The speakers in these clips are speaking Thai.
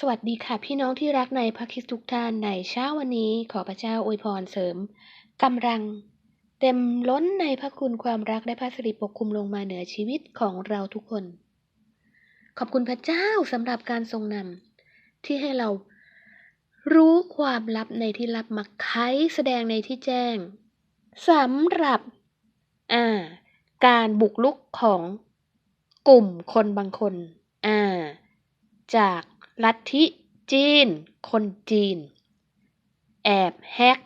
สวัสดีค่ะพี่น้องที่รักในพระคริสต์ทุกท่านในเช้าวันนี้ขอพระเจ้าอวยพรเสริมกำลัง เต็มล้นในพระคุณความรักและพระสิริปกคลุมลงมาเหนือชีวิตของเราทุกคน ขอบคุณพระเจ้าสำหรับการทรงนำที่ให้เรารู้ความลับในที่ลับมาไขแสดงในที่แจ้งสำหรับอ่าการบุกลุกของกลุ่มคนบางคนอ่าจาก ลัทธิจีน คนจีน แอบแฮก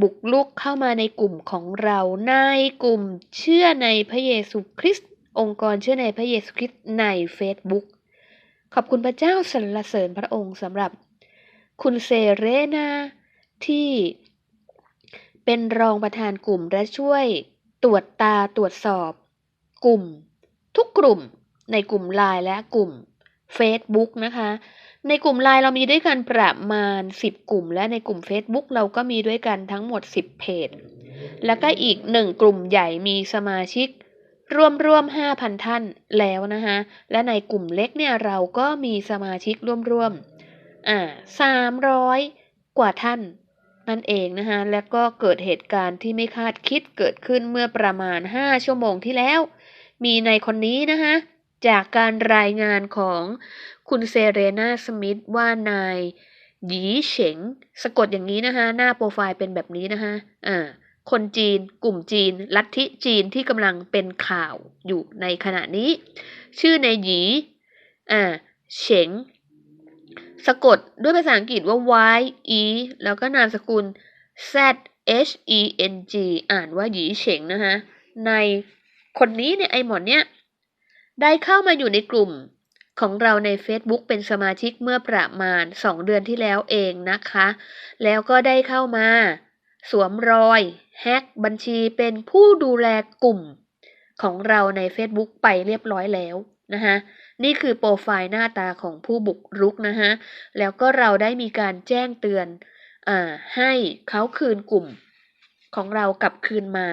บุกลุกเข้ามาในกลุ่มของเราในกลุ่มเชื่อในพระเยซูคริสต์องค์กรเชื่อในพระเยซูคริสต์ใน Facebook ขอบคุณพระเจ้าสรรเสริญพระองค์สำหรับ คุณเซเรนาที่เป็นรองประธานกลุ่มและช่วยตรวจตาตรวจสอบ กลุ่ม ทุกกลุ่มในกลุ่มไลน์และกลุ่ม Facebook นะคะ ในกลุ่มไลน์เรามีด้วยกันประมาณ 10 กลุ่ม และในกลุ่ม Facebook เราก็มีด้วยกันทั้งหมด 10 เพจ แล้วก็อีกหนึ่งกลุ่มใหญ่มีสมาชิกรวมรวม5,000 ท่านแล้วนะคะและในกลุ่มเล็กเนี่ยเราก็มีสมาชิกร่วมรวมอ่า300กว่าท่านนั่นเองนะคะแล้วก็เกิดเหตุการณ์ที่ไม่คาดคิดเกิดขึ้นเมื่อประมาณ 5 ชั่วโมงที่แล้ว มีในคนนี้นะคะ จากการรายงานของคุณเซเรนาสมิธว่านายหยีเฉิงสะกดอย่างนี้นะคะ หน้าโปรไฟล์เป็นแบบนี้นะคะอ่าคนจีน กลุ่มจีน ลัทธิจีนที่กำลังเป็นข่าวอยู่ในขณะนี้ ชื่อในหยีอ่าเฉิงสะกดด้วยภาษาอังกฤษว่า Y E แล้วก็นามสกุล Z H E N G อ่านว่าหยีเฉิงนะคะในคนนี้เนี่ยไอหมอนเนี่ย ได้เข้ามาอยู่ในกลุ่มของเราใน Facebook เป็นสมาชิกเมื่อประมาณ 2 เดือนที่แล้วเองนะคะ แล้วก็ได้เข้ามา สวมรอยแฮกบัญชีเป็นผู้ดูแลกลุ่มของเราใน Facebook ไปเรียบร้อยแล้วนะคะนี่คือโปรไฟล์หน้าตาของผู้บุกรุกนะคะแล้วก็เราได้มีการแจ้งเตือนอให้เขาคืนกลุ่มของเรากลับคืนมา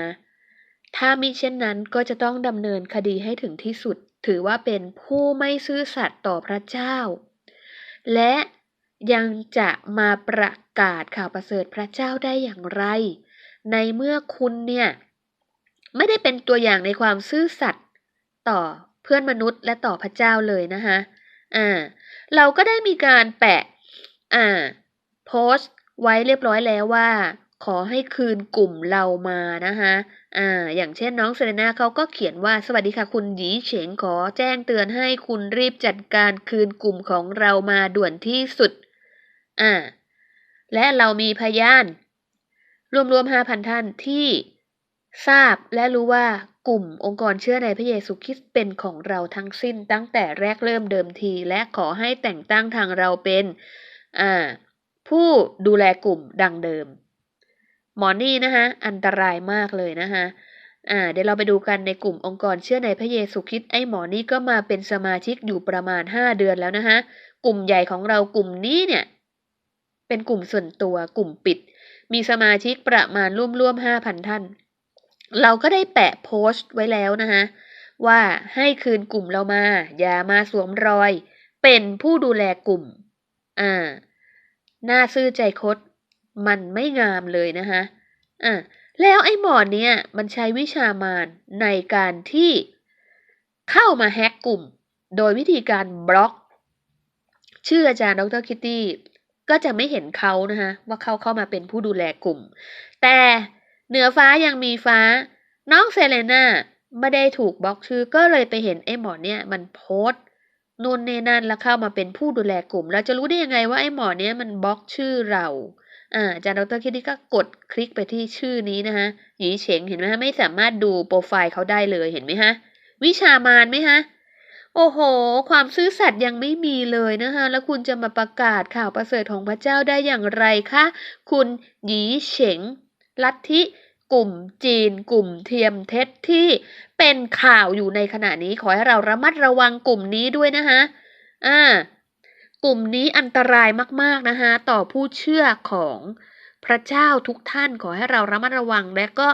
ถ้ามิเช่นนั้นก็จะต้องดำเนินคดีให้ถึงที่สุด ถือว่าเป็นผู้ไม่ซื่อสัตย์ต่อพระเจ้า และยังจะมาประกาศข่าวประเสริฐพระเจ้าได้อย่างไร ในเมื่อคุณเนี่ย ไม่ได้เป็นตัวอย่างในความซื่อสัตย์ต่อเพื่อนมนุษย์และต่อพระเจ้าเลยนะคะอ่า เราก็ได้มีการแปะ อ่า โพสต์ไว้เรียบร้อยแล้วว่า ขอให้คืนกลุ่มเรามานะคะอ่า อย่างเช่นน้องเซเรนาเขาก็เขียนว่าสวัสดีค่ะคุณหยีเฉิงขอแจ้งเตือนให้คุณรีบจัดการคืนกลุ่มของเรามาด่วนที่สุด อ่า และเรามีพยาน รวมๆห้าพันท่านที่ทราบและรู้ว่ากลุ่มองค์กรเชื่อในพระเยซูคริสต์เป็นของเราทั้งสิ้นตั้งแต่แรกเริ่มเดิมที และขอให้แต่งตั้งทางเราเป็น อ่า ผู้ดูแลกลุ่มดังเดิม หมอนี่นะคะอันตรายมากเลยนะคะอ่าเดี๋ยวเราไปดูกันในกลุ่มองค์กรเชื่อในพระเยซูคริสต์ไอ้หมอนี่ก็มาเป็นสมาชิกอยู่ประมาณห้าเดือนแล้วนะคะกลุ่มใหญ่ของเรากลุ่มนี้เนี่ยเป็นกลุ่มส่วนตัวกลุ่มปิด มีสมาชิกประมาณร่วมๆห้าพันท่าน เราก็ได้แปะโพสต์ไว้แล้วนะคะว่าให้คืนกลุ่มเรามา อย่ามาสวมรอย เป็นผู้ดูแลกลุ่มอ่าหน้าซื่อใจคด มันไม่งามเลยนะคะอะแล้วไอ้หมอนเนี่ยมันใช้วิชามานในการที่เข้ามาแฮกกลุ่ม โดยวิธีการบล็อก ชื่ออาจารย์ดรคิตตี้ก็จะไม่เห็นเขานะคะว่าเขาเข้ามาเป็นผู้ดูแลกลุ่ม แต่เหนือฟ้ายังมีฟ้า น้องเซเลนาไม่ได้ถูกบล็อกชื่อก็เลยไปเห็นไอ้หมอนเนี่ยมันโพสต์นู่นนี่นั่นแล้วเข้ามาเป็นผู้ดูแลกลุ่ม เราจะรู้ได้ยังไงว่าไอ้หมอเนี่ยมันบล็อกชื่อเรา อาจารย์ดรคิดดี้ก็กดคลิกไปที่ชื่อนี้นะคะหยีเฉงเห็นไหมฮะไม่สามารถดูโปรไฟล์เขาได้เลยเห็นไหมฮะวิชามานไหมฮะโอ้โห ความซื่อสัตย์ยังไม่มีเลยนะคะแล้วคุณจะมาประกาศข่าวประเสริฐของพระเจ้าได้อย่างไรคะคุณหยีเฉงลัทธิกลุ่มจีน กลุ่มเทียมเท็จที่เป็นข่าวอยู่ในขณะนี้ขอให้เราระมัดระวังกลุ่มนี้ด้วยนะคะอ่า กลุ่มนี้อันตรายมาก ๆ นะคะต่อผู้เชื่อของพระเจ้าทุกท่านขอให้เราระมัดระวังและก็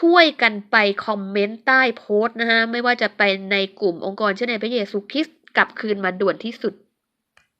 ช่วยกันไปคอมเมนต์ใต้โพสต์นะคะไม่ว่าจะเป็นในกลุ่มองค์กรเชื่อในพระเยซูคริสต์กลับคืนมาด่วนที่สุด